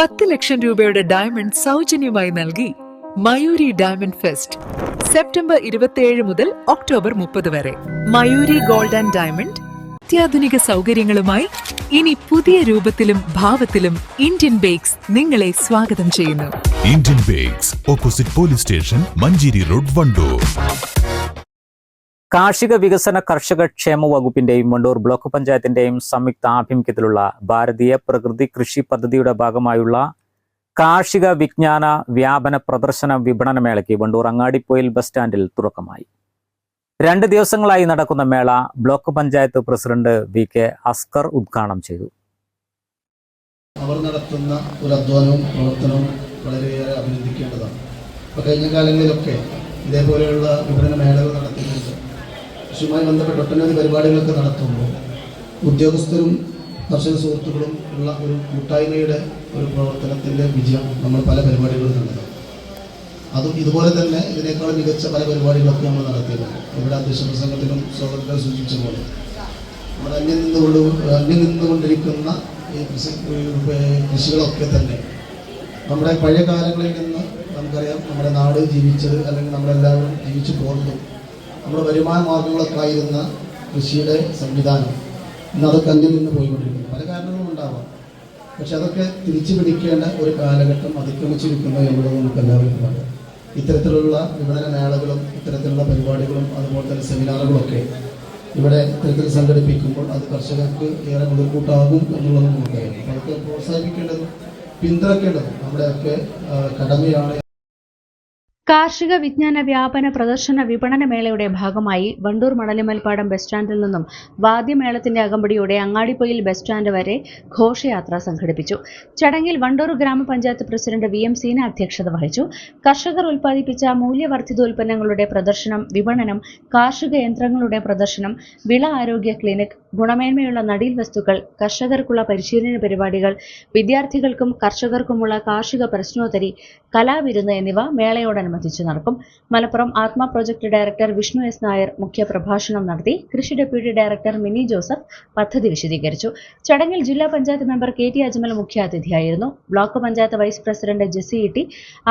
പത്ത് ലക്ഷം രൂപയുടെ ഡയമണ്ട് സൗജന്യമായി നൽകി മയൂരി ഡയമണ്ട് ഫെസ്റ്റ് സെപ്റ്റംബർ ഇരുപത്തിയേഴ് മുതൽ ഒക്ടോബർ മുപ്പത് വരെ. മയൂരി ഗോൾഡ് ആൻഡ് ഡയമണ്ട് അത്യാധുനിക സൗകര്യങ്ങളുമായി ഇനി പുതിയ രൂപത്തിലും ഭാവത്തിലും ഇന്ത്യൻ ബേക്സ് നിങ്ങളെ സ്വാഗതം ചെയ്യുന്നു. Indian Bakes opposite police station Manjeri road Wandoor കാർഷിക വികസന കർഷക ക്ഷേമ വകുപ്പിന്റെയും വണ്ടൂർ ബ്ലോക്ക് പഞ്ചായത്തിന്റെയും സംയുക്ത ആഭിമുഖ്യത്തിലുള്ള ഭാരതീയ പ്രകൃതി കൃഷി പദ്ധതിയുടെ ഭാഗമായുള്ള കാർഷിക വിജ്ഞാന വ്യാപന പ്രദർശന വിപണന മേളയ്ക്ക് വണ്ടൂർ അങ്ങാടിപ്പൊയിൽ ബസ് സ്റ്റാൻഡിൽ തുടക്കമായി. രണ്ട് ദിവസങ്ങളായി നടക്കുന്ന മേള block panchayat president V K Askar ഉദ്ഘാടനം ചെയ്തു. അവർ നടത്തുന്ന ഒരു അധ്വാനവും പ്രവർത്തനവും വളരെയേറെ അഭിനന്ദിക്കേണ്ടതാണ്. കഴിഞ്ഞ കാലങ്ങളിലൊക്കെ ഇതേപോലെയുള്ള വിപണന മേളകൾ നടത്തുന്നുണ്ട് കൃഷിയുമായി ബന്ധപ്പെട്ട് ഒട്ടനവധി പരിപാടികളൊക്കെ നടത്തുമ്പോൾ ഉദ്യോഗസ്ഥരും കർഷക സുഹൃത്തുക്കളും ഉള്ള ഒരു കൂട്ടായ്മയുടെ ഒരു പ്രവർത്തനത്തിന്റെ വിജയം നമ്മൾ പല പരിപാടികളും കണ്ടത് അതും ഇതുപോലെ തന്നെ ഇതിനേക്കാൾ മികച്ച പല പരിപാടികളൊക്കെ നമ്മൾ നടത്തിയിട്ടുണ്ട്. ഇവിടെ അധ്യക്ഷ പ്രസംഗത്തിലും സ്വാഗതം സൂചിപ്പിച്ച പോലെ നമ്മൾ അന്യം നിന്നുകൊണ്ട് അന്യം നിന്നുകൊണ്ടിരിക്കുന്ന ഈ കൃഷി കൃഷികളൊക്കെ തന്നെ നമ്മുടെ പഴയ കാലങ്ങളിൽ നിന്ന് നമുക്കറിയാം നമ്മുടെ നാട് ജീവിച്ചത് അല്ലെങ്കിൽ നമ്മളെല്ലാവരും ജീവിച്ചു പോകുന്നതും നമ്മുടെ വരുമാന മാർഗങ്ങളൊക്കെ ആയിരുന്ന കൃഷിയുടെ സംവിധാനം ഇന്ന് അതൊക്കെ അന്യം നിന്ന് പോയിക്കൊണ്ടിരിക്കുന്നു. പല കാരണങ്ങളും ഉണ്ടാവാം. പക്ഷെ അതൊക്കെ തിരിച്ചു പിടിക്കേണ്ട ഒരു കാലഘട്ടം അതിക്രമിച്ചിരിക്കുന്നു എന്നുള്ളത് നമുക്ക് എല്ലാവർക്കും പറയാം. ഇത്തരത്തിലുള്ള വിപണന മേളകളും ഇത്തരത്തിലുള്ള പരിപാടികളും അതുപോലെ തന്നെ സെമിനാറുകളൊക്കെ ഇവിടെ ഇത്തരത്തിൽ സംഘടിപ്പിക്കുമ്പോൾ അത് കർഷകർക്ക് ഏറെ മുതൽക്കൂട്ടാകും എന്നുള്ളത് നമുക്കറിയാം. അതൊക്കെ പ്രോത്സാഹിപ്പിക്കേണ്ടതും പിന്തുണയ്ക്കേണ്ടതും നമ്മുടെയൊക്കെ കടമയാണ് കാർഷിക വിജ്ഞാന വ്യാപന പ്രദർശന വിപണന മേളയുടെ ഭാഗമായി വണ്ടൂർ മണലിമൽപ്പാടം ബസ് സ്റ്റാൻഡിൽ നിന്നും വാദ്യമേളത്തിന്റെ അകമ്പടിയോടെ അങ്ങാടിപ്പൊയിൽ ബസ് സ്റ്റാൻഡ് വരെ ഘോഷയാത്ര സംഘടിപ്പിച്ചു. ചടങ്ങിൽ വണ്ടൂർ ഗ്രാമപഞ്ചായത്ത് പ്രസിഡന്റ് വി എം സീന അധ്യക്ഷത വഹിച്ചു. കർഷകർ ഉൽപ്പാദിപ്പിച്ച മൂല്യവർദ്ധിത ഉൽപ്പന്നങ്ങളുടെ പ്രദർശനം വിപണനം കാർഷിക യന്ത്രങ്ങളുടെ പ്രദർശനം വിള ആരോഗ്യ ക്ലിനിക് ഗുണമേന്മയുള്ള നടീൽ വസ്തുക്കൾ കർഷകർക്കുള്ള പരിശീലന പരിപാടികൾ വിദ്യാർത്ഥികൾക്കും കർഷകർക്കുമുള്ള കാർഷിക പ്രശ്നോത്തരി കലാവിരുന്ന് എന്നിവ മേളയോടനുബന്ധിച്ച് നടക്കും. Malappuram Athma project director Vishnu S Nair മുഖ്യ പ്രഭാഷണം നടത്തി കൃഷി ഡെപ്യൂട്ടി ഡയറക്ടർ മിനി ജോസഫ് പദ്ധതി വിശദീകരിച്ചു. ചടങ്ങിൽ ജില്ലാ panchayat member K T Ajmal മുഖ്യാതിഥിയായിരുന്നു block panchayat vice president Jessy Itty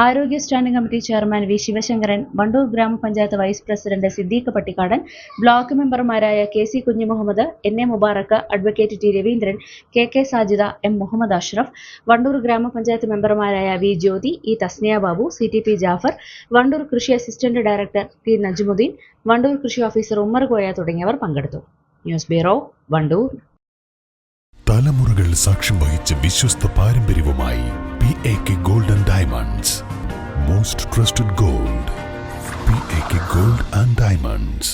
ആരോഗ്യ standing committee chairman V Sivasankaran Wandoor gramapanchayat vice president Siddique Pattikkadan block മെമ്പർമാരായ K C Kunhumuhammed N A Mubarak advocate T Raveendran K K Sajida M Muhammed Ashraf Wandoor gramapanchayat മെമ്പർമാരായ V Jyothi E Thasniya Babu C T P Jafar Wandoor കൃഷി assistant director T Najmudheen Wandoor കൃഷി officer Ummer Koya തുടങ്ങിയവർ പങ്കെടുത്തു. News bureau Wandoor. തലമുറകൾ സാക്ഷ്യം വഹിച്ച വിശ്വസ്ത പാരമ്പര്യവുമായി P A K golden diamonds most trusted gold P A K gold and diamonds